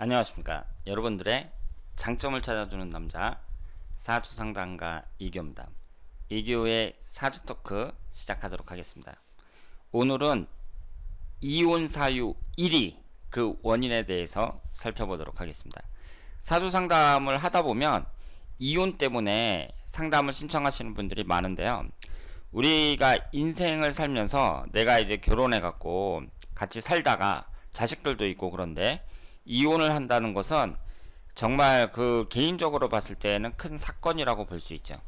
안녕하십니까. 여러분들의 장점을 찾아주는 남자 사주 상담가 이교입니다. 이교의 사주 토크 시작하도록 하겠습니다. 오늘은 이혼 사유 1위 그 원인에 대해서 살펴보도록 하겠습니다. 사주 상담을 하다 보면 이혼 때문에 상담을 신청하시는 분들이 많은데요. 우리가 인생을 살면서 내가 이제 결혼해 갖고 같이 살다가 자식들도 있고 그런데 이혼을 한다는 것은 정말 그 개인적으로 봤을 때는 큰 사건이라고 볼 수 있죠.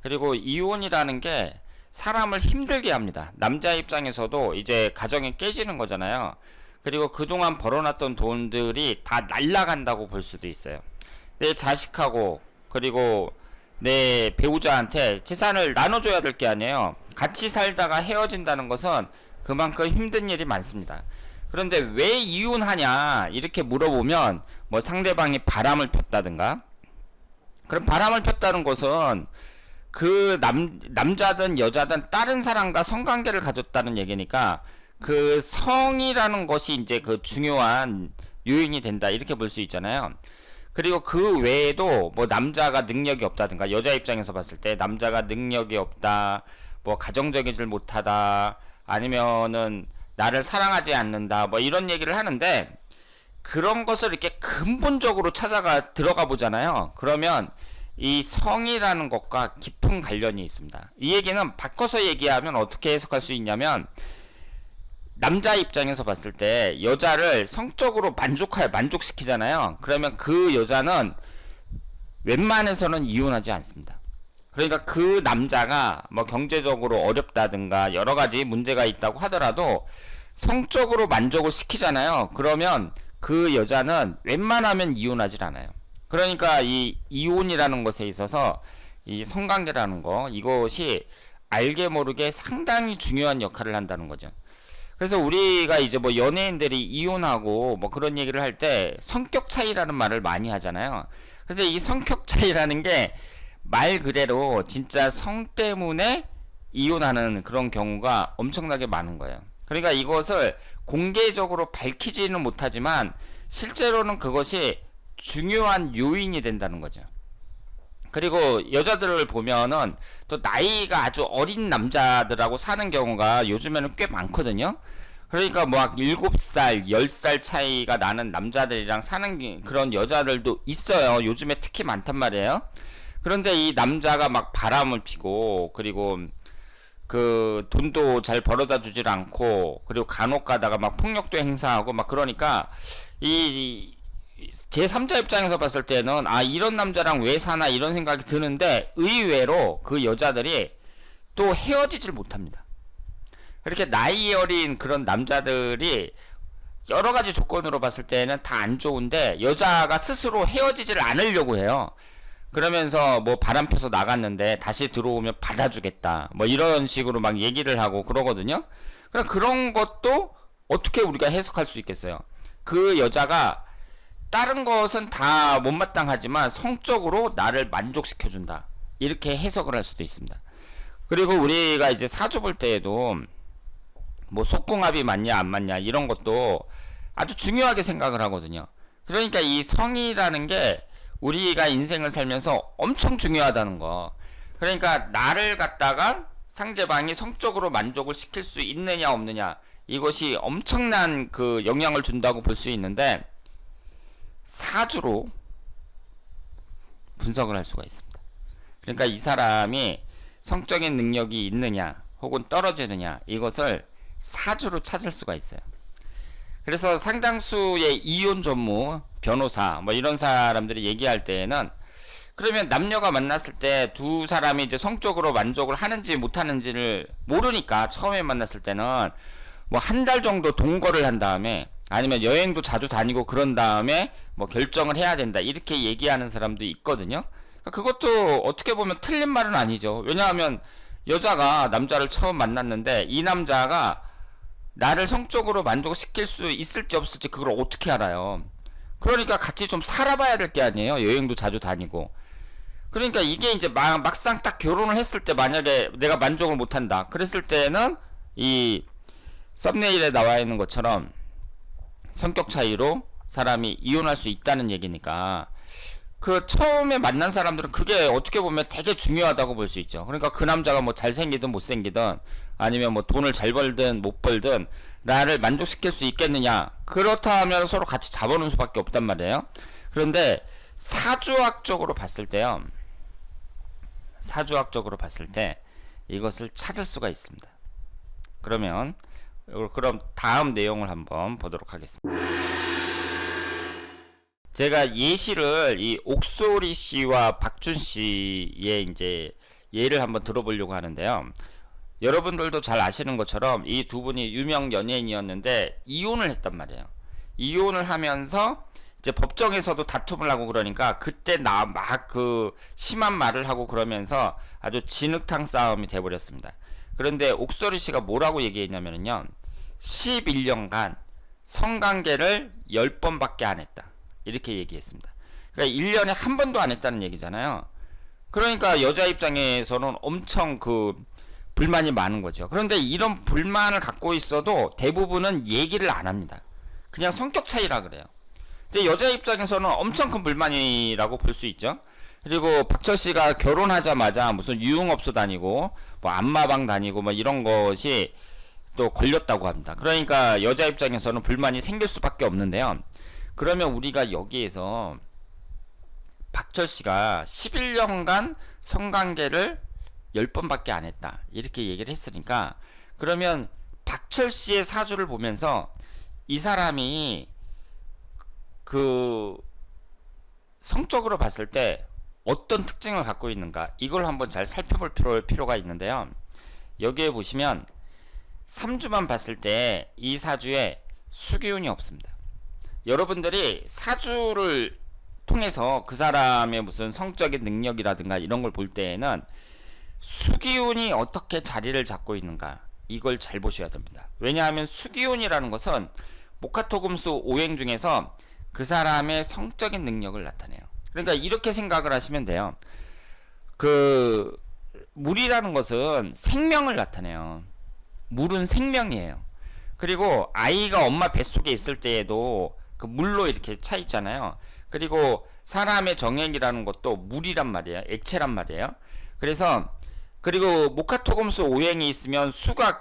그리고 이혼이라는 게 사람을 힘들게 합니다. 남자 입장에서도 이제 가정이 깨지는 거잖아요. 그리고 그동안 벌어놨던 돈들이 다 날라간다고 볼 수도 있어요. 내 자식하고 그리고 내 배우자한테 재산을 나눠줘야 될 게 아니에요. 같이 살다가 헤어진다는 것은 그만큼 힘든 일이 많습니다. 그런데 왜 이혼하냐? 이렇게 물어보면 뭐 상대방이 바람을 폈다든가? 그럼 바람을 폈다는 것은 그 남, 남자든 여자든 다른 사람과 성관계를 가졌다는 얘기니까 그 성이라는 것이 이제 그 중요한 요인이 된다. 이렇게 볼 수 있잖아요. 그리고 그 외에도 뭐 남자가 능력이 없다든가 여자 입장에서 봤을 때 남자가 능력이 없다 뭐 가정적이질 못하다 아니면은 나를 사랑하지 않는다 뭐 이런 얘기를 하는데 그런 것을 이렇게 근본적으로 찾아가 들어가 보잖아요. 그러면 이 성이라는 것과 깊은 관련이 있습니다. 이 얘기는 바꿔서 얘기하면 어떻게 해석할 수 있냐면 남자 입장에서 봤을 때 여자를 성적으로 만족하여 만족시키잖아요. 그러면 그 여자는 웬만해서는 이혼하지 않습니다. 그러니까 그 남자가 뭐 경제적으로 어렵다든가 여러 가지 문제가 있다고 하더라도 성적으로 만족을 시키잖아요. 그러면 그 여자는 웬만하면 이혼하질 않아요. 그러니까 이 이혼이라는 것에 있어서 이 성관계라는 거 이것이 알게 모르게 상당히 중요한 역할을 한다는 거죠. 그래서 우리가 이제 뭐 연예인들이 이혼하고 뭐 그런 얘기를 할 때 성격 차이라는 말을 많이 하잖아요. 근데 이 성격 차이라는 게 말 그대로 진짜 성 때문에 이혼하는 그런 경우가 엄청나게 많은 거예요. 그러니까 이것을 공개적으로 밝히지는 못하지만 실제로는 그것이 중요한 요인이 된다는 거죠. 그리고 여자들을 보면은 또 나이가 아주 어린 남자들하고 사는 경우가 요즘에는 꽤 많거든요. 그러니까 뭐막 7살, 10살 차이가 나는 남자들이랑 사는 게- 그런 여자들도 있어요. 요즘에 특히 많단 말이에요. 그런데 이 남자가 막 바람을 피고 그리고 그 돈도 잘 벌어다 주질 않고 그리고 간혹 가다가 막 폭력도 행사하고 막 그러니까 이 제3자 입장에서 봤을 때는 아 이런 남자랑 왜 사나 이런 생각이 드는데 의외로 그 여자들이 또 헤어지질 못합니다. 그렇게 나이 어린 그런 남자들이 여러 가지 조건으로 봤을 때는 다 안 좋은데 여자가 스스로 헤어지질 않으려고 해요. 그러면서 뭐 바람 펴서 나갔는데 다시 들어오면 받아주겠다. 뭐 이런 식으로 막 얘기를 하고 그러거든요. 그럼 그런 것도 어떻게 우리가 해석할 수 있겠어요? 그 여자가 다른 것은 다 못마땅하지만 성적으로 나를 만족시켜준다. 이렇게 해석을 할 수도 있습니다. 그리고 우리가 이제 사주 볼 때에도 뭐 속궁합이 맞냐 안 맞냐 이런 것도 아주 중요하게 생각을 하거든요. 그러니까 이 성이라는 게 우리가 인생을 살면서 엄청 중요하다는 거. 그러니까 나를 갖다가 상대방이 성적으로 만족을 시킬 수 있느냐 없느냐 이것이 엄청난 그 영향을 준다고 볼 수 있는데 사주로 분석을 할 수가 있습니다. 그러니까 이 사람이 성적인 능력이 있느냐 혹은 떨어지느냐 이것을 사주로 찾을 수가 있어요. 그래서 상당수의 이혼 전무, 변호사 뭐 이런 사람들이 얘기할 때에는 그러면 남녀가 만났을 때 두 사람이 이제 성적으로 만족을 하는지 못하는지를 모르니까 처음에 만났을 때는 뭐 한 달 정도 동거를 한 다음에 아니면 여행도 자주 다니고 그런 다음에 뭐 결정을 해야 된다 이렇게 얘기하는 사람도 있거든요. 그러니까 그것도 어떻게 보면 틀린 말은 아니죠. 왜냐하면 여자가 남자를 처음 만났는데 이 남자가 나를 성적으로 만족시킬 수 있을지 없을지 그걸 어떻게 알아요? 그러니까 같이 좀 살아봐야 될 게 아니에요. 여행도 자주 다니고. 그러니까 이게 이제 막, 막상 딱 결혼을 했을 때 만약에 내가 만족을 못한다. 그랬을 때는 이 썸네일에 나와 있는 것처럼 성격 차이로 사람이 이혼할 수 있다는 얘기니까 그 처음에 만난 사람들은 그게 어떻게 보면 되게 중요하다고 볼 수 있죠. 그러니까 그 남자가 뭐 잘생기든 못생기든 아니면 뭐 돈을 잘 벌든 못 벌든 나를 만족시킬 수 있겠느냐. 그렇다 하면 서로 같이 잡아놓을 수밖에 없단 말이에요. 그런데 사주학적으로 봤을 때요. 사주학적으로 봤을 때 이것을 찾을 수가 있습니다. 그러면 그럼 다음 내용을 한번 보도록 하겠습니다. 제가 예시를 이 옥소리 씨와 박준 씨의 이제 예를 한번 들어보려고 하는데요. 여러분들도 잘 아시는 것처럼 이 두 분이 유명 연예인이었는데 이혼을 했단 말이에요. 이혼을 하면서 이제 법정에서도 다툼을 하고 그러니까 그때 나 막 그 심한 말을 하고 그러면서 아주 진흙탕 싸움이 돼버렸습니다. 그런데 옥소리 씨가 뭐라고 얘기했냐면요. 11년간 성관계를 10번밖에 안 했다. 이렇게 얘기했습니다. 그러니까 1년에 한 번도 안 했다는 얘기잖아요. 그러니까 여자 입장에서는 엄청 그 불만이 많은 거죠. 그런데 이런 불만을 갖고 있어도 대부분은 얘기를 안 합니다. 그냥 성격 차이라 그래요. 근데 여자 입장에서는 엄청 큰 불만이라고 볼 수 있죠. 그리고 박철 씨가 결혼하자마자 무슨 유흥업소 다니고 뭐 안마방 다니고 뭐 이런 것이 또 걸렸다고 합니다. 그러니까 여자 입장에서는 불만이 생길 수밖에 없는데요. 그러면 우리가 여기에서 박철 씨가 11년간 성관계를 10번밖에 안 했다. 이렇게 얘기를 했으니까 그러면 박철 씨의 사주를 보면서 이 사람이 그 성적으로 봤을 때 어떤 특징을 갖고 있는가 이걸 한번 잘 살펴볼 필요, 필요 가 있는데요. 여기에 보시면 3주만 봤을 때 이 사주에 수기운이 없습니다. 여러분들이 사주를 통해서 그 사람의 무슨 성적인 능력이라든가 이런 걸 볼 때에는 수기운이 어떻게 자리를 잡고 있는가 이걸 잘 보셔야 됩니다. 왜냐하면 수기운이라는 것은 목화토금수 오행 중에서 그 사람의 성적인 능력을 나타내요. 그러니까 이렇게 생각을 하시면 돼요. 그 물이라는 것은 생명을 나타내요. 물은 생명이에요. 그리고 아이가 엄마 뱃속에 있을 때에도 그 물로 이렇게 차 있잖아요. 그리고 사람의 정액이라는 것도 물이란 말이에요. 액체란 말이에요. 그래서 그리고 목화토금수 오행이 있으면 수가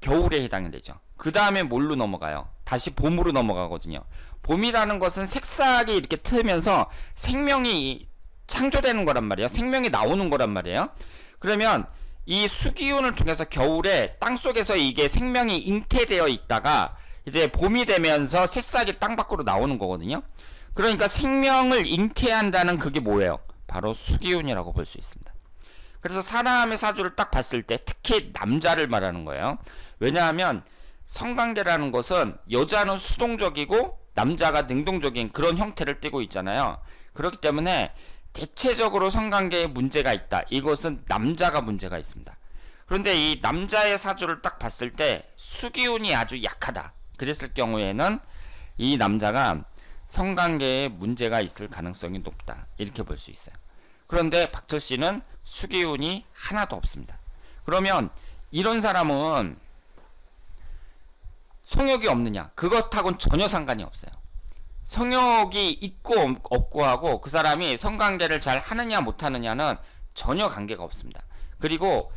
겨울에 해당이 되죠. 그 다음에 뭘로 넘어가요? 다시 봄으로 넘어가거든요. 봄이라는 것은 색싹이 이렇게 트면서 생명이 창조되는 거란 말이에요. 생명이 나오는 거란 말이에요. 그러면 이 수기운을 통해서 겨울에 땅 속에서 이게 생명이 잉태되어 있다가 이제 봄이 되면서 새싹이 땅 밖으로 나오는 거거든요. 그러니까 생명을 잉태한다는 그게 뭐예요? 바로 수기운이라고 볼 수 있습니다. 그래서 사람의 사주를 딱 봤을 때 특히 남자를 말하는 거예요. 왜냐하면 성관계라는 것은 여자는 수동적이고 남자가 능동적인 그런 형태를 띠고 있잖아요. 그렇기 때문에 대체적으로 성관계에 문제가 있다. 이것은 남자가 문제가 있습니다. 그런데 이 남자의 사주를 딱 봤을 때 수기운이 아주 약하다. 그랬을 경우에는 이 남자가 성관계에 문제가 있을 가능성이 높다. 이렇게 볼 수 있어요. 그런데 박철 씨는 수기운이 하나도 없습니다. 그러면 이런 사람은 성욕이 없느냐? 그것하고는 전혀 상관이 없어요. 성욕이 있고 없고 하고 그 사람이 성관계를 잘 하느냐 못하느냐는 전혀 관계가 없습니다. 그리고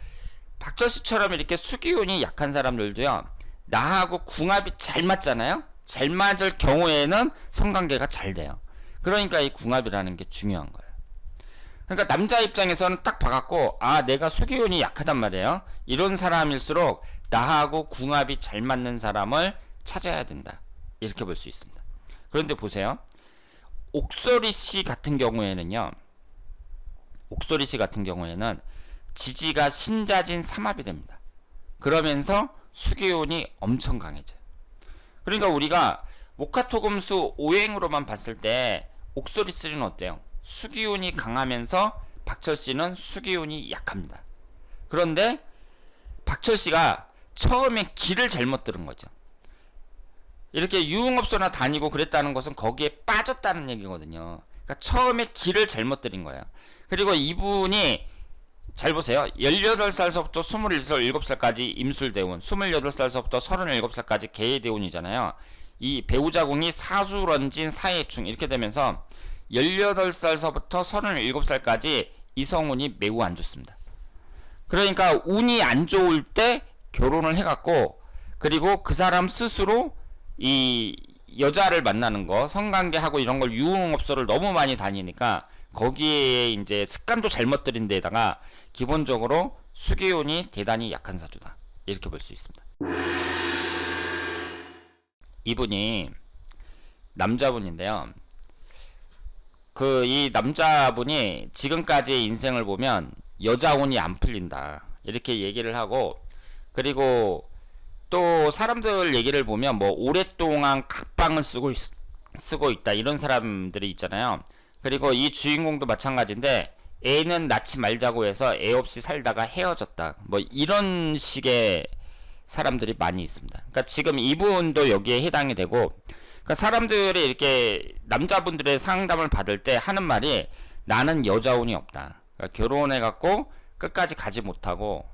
박철 씨처럼 이렇게 수기운이 약한 사람들도요. 나하고 궁합이 잘 맞잖아요. 잘 맞을 경우에는 성관계가 잘 돼요. 그러니까 이 궁합이라는 게 중요한 거예요. 그러니까 남자 입장에서는 딱 봐갖고 아 내가 수기운이 약하단 말이에요. 이런 사람일수록 나하고 궁합이 잘 맞는 사람을 찾아야 된다. 이렇게 볼 수 있습니다. 그런데 보세요. 옥소리 씨 같은 경우에는요. 옥소리 씨 같은 경우에는 지지가 신자진 삼합이 됩니다. 그러면서 수기운이 엄청 강해져요. 그러니까 우리가 목화토금수 오행으로만 봤을 때 옥소리 씨는 어때요? 수기운이 강하면서 박철 씨는 수기운이 약합니다. 그런데 박철 씨가 처음에 길을 잘못 들은 거죠. 이렇게 유흥업소나 다니고 그랬다는 것은 거기에 빠졌다는 얘기거든요. 그러니까 처음에 길을 잘못 들인 거예요. 그리고 이분이 잘 보세요. 18살서부터 27살, 7살까지 임술대운, 28살서부터 37살까지 개해대운이잖아요. 이 배우자궁이 사수런진 사해충 이렇게 되면서 18살서부터 37살까지 이성운이 매우 안 좋습니다. 그러니까 운이 안 좋을 때 결혼을 해갖고 그리고 그 사람 스스로 이 여자를 만나는 거 성관계하고 이런 걸 유흥업소를 너무 많이 다니니까 거기에 이제 습관도 잘못 들인 데다가 기본적으로 수기운이 대단히 약한 사주다 이렇게 볼 수 있습니다. 이분이 남자분인데요. 그 이 남자분이 지금까지의 인생을 보면 여자 운이 안 풀린다 이렇게 얘기를 하고 그리고 또 사람들 얘기를 보면 뭐 오랫동안 각방을 쓰고 있, 쓰고 있다 이런 사람들이 있잖아요. 그리고 이 주인공도 마찬가지인데 애는 낳지 말자고 해서 애 없이 살다가 헤어졌다. 뭐 이런 식의 사람들이 많이 있습니다. 그러니까 지금 이분도 여기에 해당이 되고 그러니까 사람들이 이렇게 남자분들의 상담을 받을 때 하는 말이 나는 여자운이 없다. 그러니까 결혼해 갖고 끝까지 가지 못하고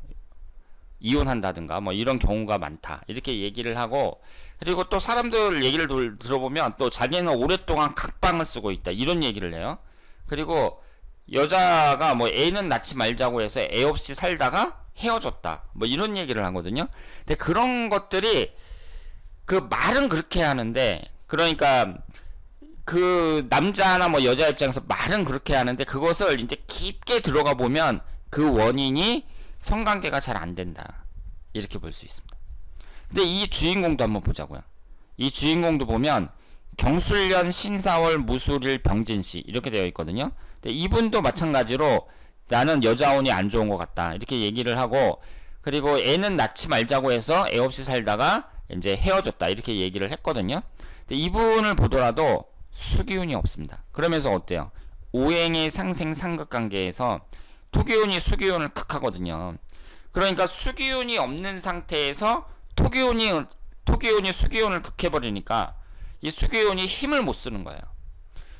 이혼한다든가 뭐 이런 경우가 많다. 이렇게 얘기를 하고 그리고 또 사람들 얘기를 들- 들어보면 또 자기는 오랫동안 각방을 쓰고 있다. 이런 얘기를 해요. 그리고 여자가 뭐 애는 낳지 말자고 해서 애 없이 살다가 헤어졌다. 뭐 이런 얘기를 하거든요. 근데 그런 것들이 그 말은 그렇게 하는데 그러니까 그 남자나 뭐 여자 입장에서 말은 그렇게 하는데 그것을 이제 깊게 들어가 보면 그 원인이 성관계가 잘 안 된다. 이렇게 볼 수 있습니다. 근데 이 주인공도 한번 보자고요. 이 주인공도 보면 경술련 신사월 무술일 병진씨 이렇게 되어 있거든요. 근데 이분도 마찬가지로 나는 여자혼이 안 좋은 것 같다 이렇게 얘기를 하고 그리고 애는 낳지 말자고 해서 애 없이 살다가 이제 헤어졌다 이렇게 얘기를 했거든요. 근데 이분을 보더라도 수기운이 없습니다. 그러면서 어때요? 오행의 상생 상극 관계에서 토기운이 수기운을 극하거든요. 그러니까 수기운이 없는 상태에서 토기운이 토기운이 수기운을 극해버리니까 이 수기운이 힘을 못 쓰는 거예요.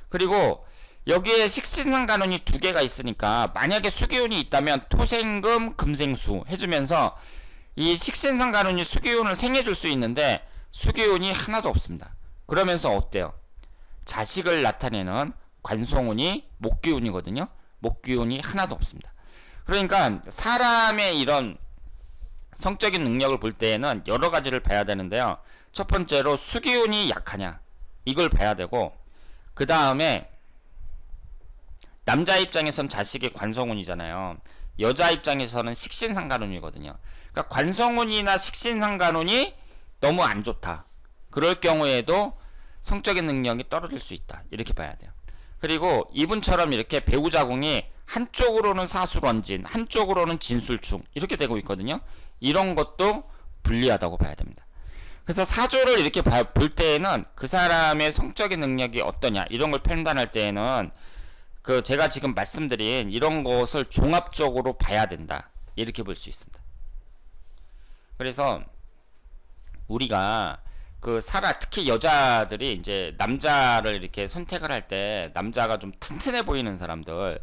그리고 여기에 식신상간운이 두 개가 있으니까 만약에 수기운이 있다면 토생금 금생수 해주면서 이 식신상간운이 수기운을 생해줄 수 있는데 수기운이 하나도 없습니다. 그러면서 어때요? 자식을 나타내는 관성운이 목기운이거든요. 목기운이 하나도 없습니다. 그러니까 사람의 이런 성적인 능력을 볼 때에는 여러 가지를 봐야 되는데요. 첫 번째로 수기운이 약하냐 이걸 봐야 되고 그 다음에 남자 입장에선 자식이 관성운이잖아요. 여자 입장에서는 식신상간운이거든요. 그러니까 관성운이나 식신상간운이 너무 안 좋다. 그럴 경우에도 성적인 능력이 떨어질 수 있다. 이렇게 봐야 돼요. 그리고 이분처럼 이렇게 배우자궁이 한쪽으로는 사수런진, 한쪽으로는 진술충 이렇게 되고 있거든요. 이런 것도 불리하다고 봐야 됩니다. 그래서 사주를 이렇게 봐- 볼 때에는 그 사람의 성적인 능력이 어떠냐 이런 걸 판단할 때에는 그 제가 지금 말씀드린 이런 것을 종합적으로 봐야 된다 이렇게 볼 수 있습니다. 그래서 우리가 그 살아 특히 여자들이 이제 남자를 이렇게 선택을 할 때 남자가 좀 튼튼해 보이는 사람들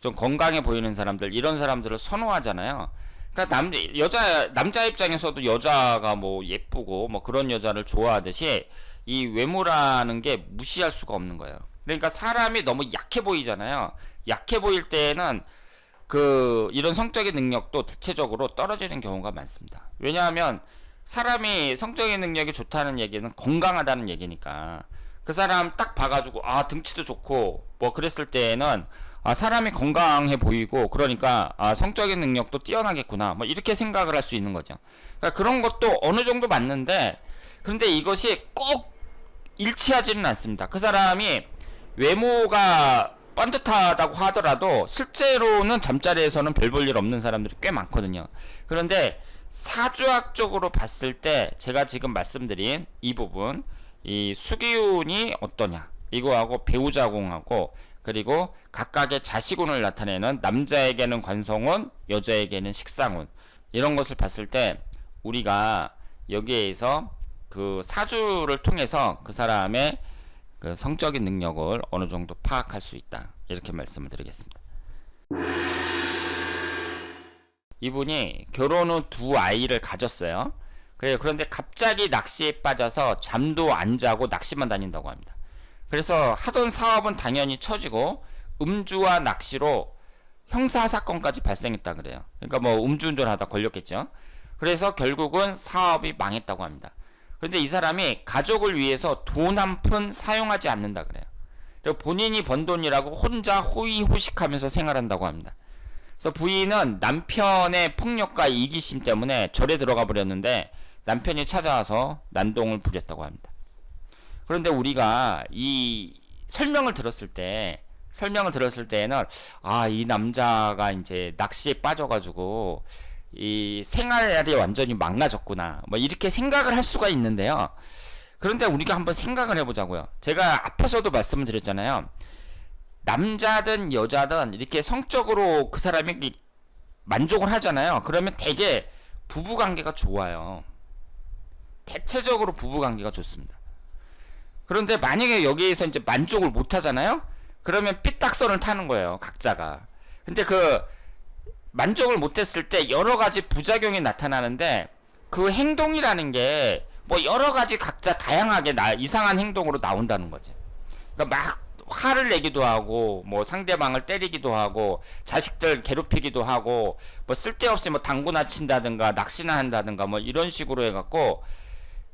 좀 건강해 보이는 사람들 이런 사람들을 선호하잖아요. 그러니까 남 여자 남자 입장에서도 여자가 뭐 예쁘고 뭐 그런 여자를 좋아하듯이 이 외모라는 게 무시할 수가 없는 거예요. 그러니까 사람이 너무 약해 보이잖아요. 약해 보일 때에는 그 이런 성적인 능력도 대체적으로 떨어지는 경우가 많습니다. 왜냐하면 사람이 성적인 능력이 좋다는 얘기는 건강하다는 얘기니까 그 사람 딱 봐가지고 아 등치도 좋고 뭐 그랬을 때에는 아 사람이 건강해 보이고 그러니까 아 성적인 능력도 뛰어나겠구나 뭐 이렇게 생각을 할 수 있는 거죠. 그러니까 그런 것도 어느 정도 맞는데 그런데 이것이 꼭 일치하지는 않습니다. 그 사람이 외모가 뻔듯하다고 하더라도 실제로는 잠자리에서는 별 볼 일 없는 사람들이 꽤 많거든요. 그런데 사주학적으로 봤을 때 제가 지금 말씀드린 이 부분 이 수기운이 어떠냐 이거하고 배우자궁하고 그리고 각각의 자식운을 나타내는 남자에게는 관성운 여자에게는 식상운 이런 것을 봤을 때 우리가 여기에서 그 사주를 통해서 그 사람의 그 성적인 능력을 어느 정도 파악할 수 있다 이렇게 말씀을 드리겠습니다. 이분이 결혼 후 두 아이를 가졌어요. 그래요. 그런데 갑자기 낚시에 빠져서 잠도 안 자고 낚시만 다닌다고 합니다. 그래서 하던 사업은 당연히 처지고 음주와 낚시로 형사 사건까지 발생했다 그래요. 그러니까 뭐 음주운전하다 걸렸겠죠. 그래서 결국은 사업이 망했다고 합니다. 그런데 이 사람이 가족을 위해서 돈 한 푼 사용하지 않는다 그래요. 본인이 번 돈이라고 혼자 호의호식하면서 생활한다고 합니다. 그래서 부인은 남편의 폭력과 이기심 때문에 절에 들어가 버렸는데 남편이 찾아와서 난동을 부렸다고 합니다. 그런데 우리가 이 설명을 들었을 때 설명을 들었을 때에는 아 이 남자가 이제 낚시에 빠져가지고 이 생활이 완전히 망가졌구나 뭐 이렇게 생각을 할 수가 있는데요. 그런데 우리가 한번 생각을 해보자고요. 제가 앞에서도 말씀을 드렸잖아요. 남자든 여자든 이렇게 성적으로 그 사람이 만족을 하잖아요. 그러면 되게 부부 관계가 좋아요. 대체적으로 부부 관계가 좋습니다. 그런데 만약에 여기에서 이제 만족을 못 하잖아요? 그러면 삐딱선을 타는 거예요, 각자가. 근데 그 만족을 못 했을 때 여러 가지 부작용이 나타나는데 그 행동이라는 게 뭐 여러 가지 각자 다양하게 나, 이상한 행동으로 나온다는 거지. 그러니까 막 화를 내기도 하고 뭐 상대방을 때리기도 하고 자식들 괴롭히기도 하고 뭐 쓸데없이 뭐 당구나 친다든가 낚시나 한다든가 뭐 이런 식으로 해갖고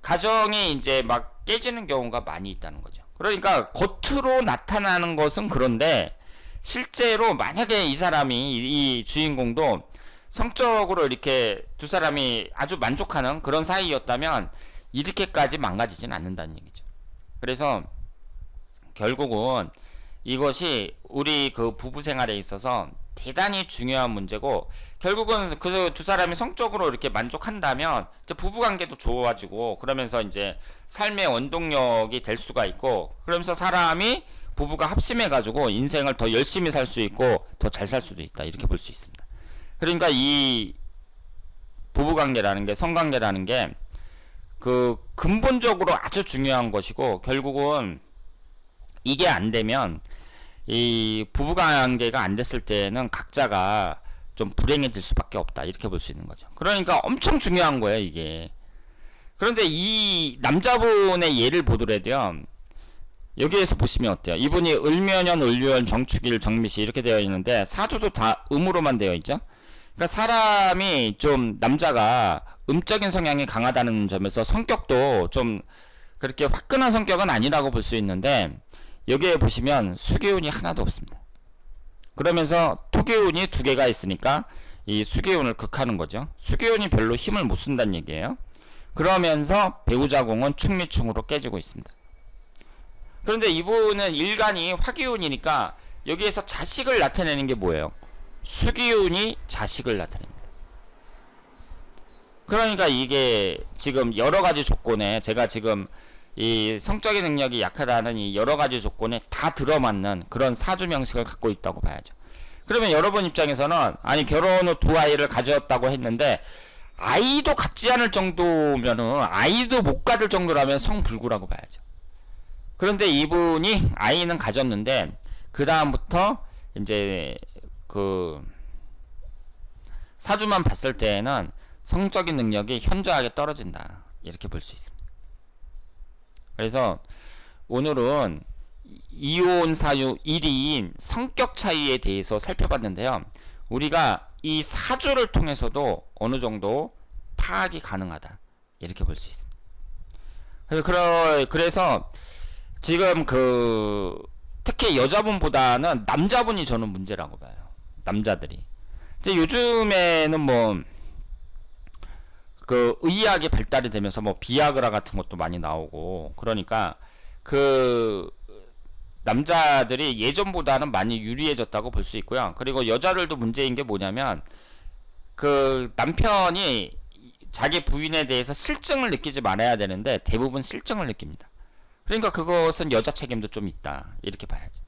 가정이 이제 막 깨지는 경우가 많이 있다는 거죠. 그러니까 겉으로 나타나는 것은 그런데 실제로 만약에 이 사람이 이, 이 주인공도 성적으로 이렇게 두 사람이 아주 만족하는 그런 사이였다면 이렇게까지 망가지진 않는다는 얘기죠. 그래서 결국은 이것이 우리 그 부부 생활에 있어서 대단히 중요한 문제고 결국은 그 두 사람이 성적으로 이렇게 만족한다면 이제 부부 관계도 좋아지고 그러면서 이제 삶의 원동력이 될 수가 있고 그러면서 사람이 부부가 합심해 가지고 인생을 더 열심히 살 수 있고 더 잘 살 수도 있다 이렇게 볼 수 있습니다. 그러니까 이 부부 관계라는 게 성관계라는 게 그 근본적으로 아주 중요한 것이고 결국은 이게 안 되면 이 부부 관계가 안 됐을 때는 각자가 좀 불행해질 수밖에 없다 이렇게 볼 수 있는 거죠. 그러니까 엄청 중요한 거예요 이게. 그런데 이 남자분의 예를 보더라도요. 여기에서 보시면 어때요? 이분이 을면연, 을유연, 정축일, 정미시 이렇게 되어 있는데 사주도 다 음으로만 되어 있죠. 그러니까 사람이 좀 남자가 음적인 성향이 강하다는 점에서 성격도 좀 그렇게 화끈한 성격은 아니라고 볼 수 있는데 여기에 보시면 수기운이 하나도 없습니다. 그러면서 토기운이 두 개가 있으니까 이 수기운을 극하는 거죠. 수기운이 별로 힘을 못 쓴다는 얘기예요. 그러면서 배우자공은 충미충으로 깨지고 있습니다. 그런데 이분은 일간이 화기운이니까 여기에서 자식을 나타내는 게 뭐예요? 수기운이 자식을 나타냅니다. 그러니까 이게 지금 여러 가지 조건에 제가 지금 이 성적인 능력이 약하다는 이 여러 가지 조건에 다 들어맞는 그런 사주 명식을 갖고 있다고 봐야죠. 그러면 여러분 입장에서는 아니 결혼 후 두 아이를 가졌다고 했는데 아이도 갖지 않을 정도면은 아이도 못 가질 정도라면 성불구라고 봐야죠. 그런데 이분이 아이는 가졌는데 그 다음부터 이제 그 사주만 봤을 때에는 성적인 능력이 현저하게 떨어진다 이렇게 볼 수 있습니다. 그래서 오늘은 이온 사유 1위인 성격 차이에 대해서 살펴봤는데요. 우리가 이 사주를 통해서도 어느 정도 파악이 가능하다 이렇게 볼 수 있습니다. 그래서, 그래서 지금 그 특히 여자분보다는 남자분이 저는 문제라고 봐요. 남자들이. 근데 요즘에는 뭐 그 의학이 발달이 되면서 뭐 비아그라 같은 것도 많이 나오고 그러니까 그 남자들이 예전보다는 많이 유리해졌다고 볼 수 있고요. 그리고 여자들도 문제인 게 뭐냐면 그 남편이 자기 부인에 대해서 실증을 느끼지 말아야 되는데 대부분 실증을 느낍니다. 그러니까 그것은 여자 책임도 좀 있다. 이렇게 봐야죠.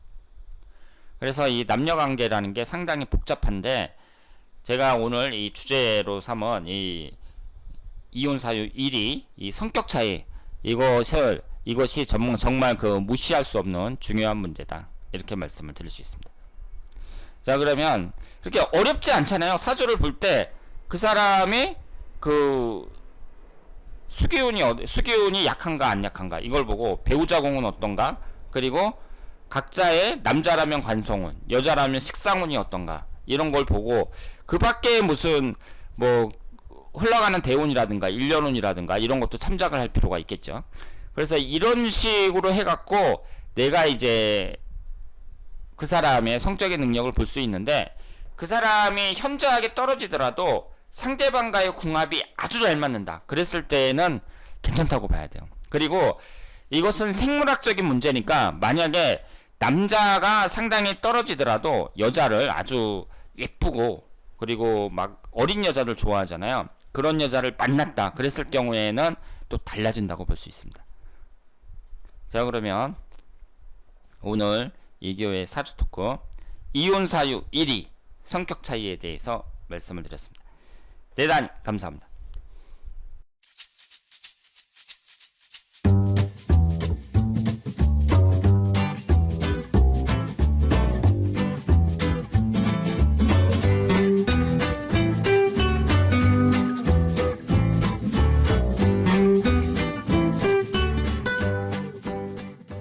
그래서 이 남녀 관계라는 게 상당히 복잡한데 제가 오늘 이 주제로 삼은 이 이혼 사유 1위 이 성격 차이 이것을 이것이 정말, 정말 그 무시할 수 없는 중요한 문제다 이렇게 말씀을 드릴 수 있습니다. 자 그러면 그렇게 어렵지 않잖아요. 사주를 볼 때 그 사람이 그 수기운이 어, 수기운이 약한가 안 약한가 이걸 보고 배우자 공은 어떤가 그리고 각자의 남자라면 관성운 여자라면 식상운이 어떤가 이런 걸 보고 그 밖에 무슨 뭐 흘러가는 대운이라든가 일년운이라든가 이런 것도 참작을 할 필요가 있겠죠. 그래서 이런 식으로 해갖고 내가 이제 그 사람의 성적인 능력을 볼 수 있는데 그 사람이 현저하게 떨어지더라도 상대방과의 궁합이 아주 잘 맞는다. 그랬을 때는 괜찮다고 봐야 돼요. 그리고 이것은 생물학적인 문제니까 만약에 남자가 상당히 떨어지더라도 여자를 아주 예쁘고 그리고 막 어린 여자를 좋아하잖아요. 그런 여자를 만났다. 그랬을 경우에는 또 달라진다고 볼 수 있습니다. 자 그러면 오늘 이교의 사주 토크 이혼 사유 1위 성격 차이에 대해서 말씀을 드렸습니다. 대단히 감사합니다.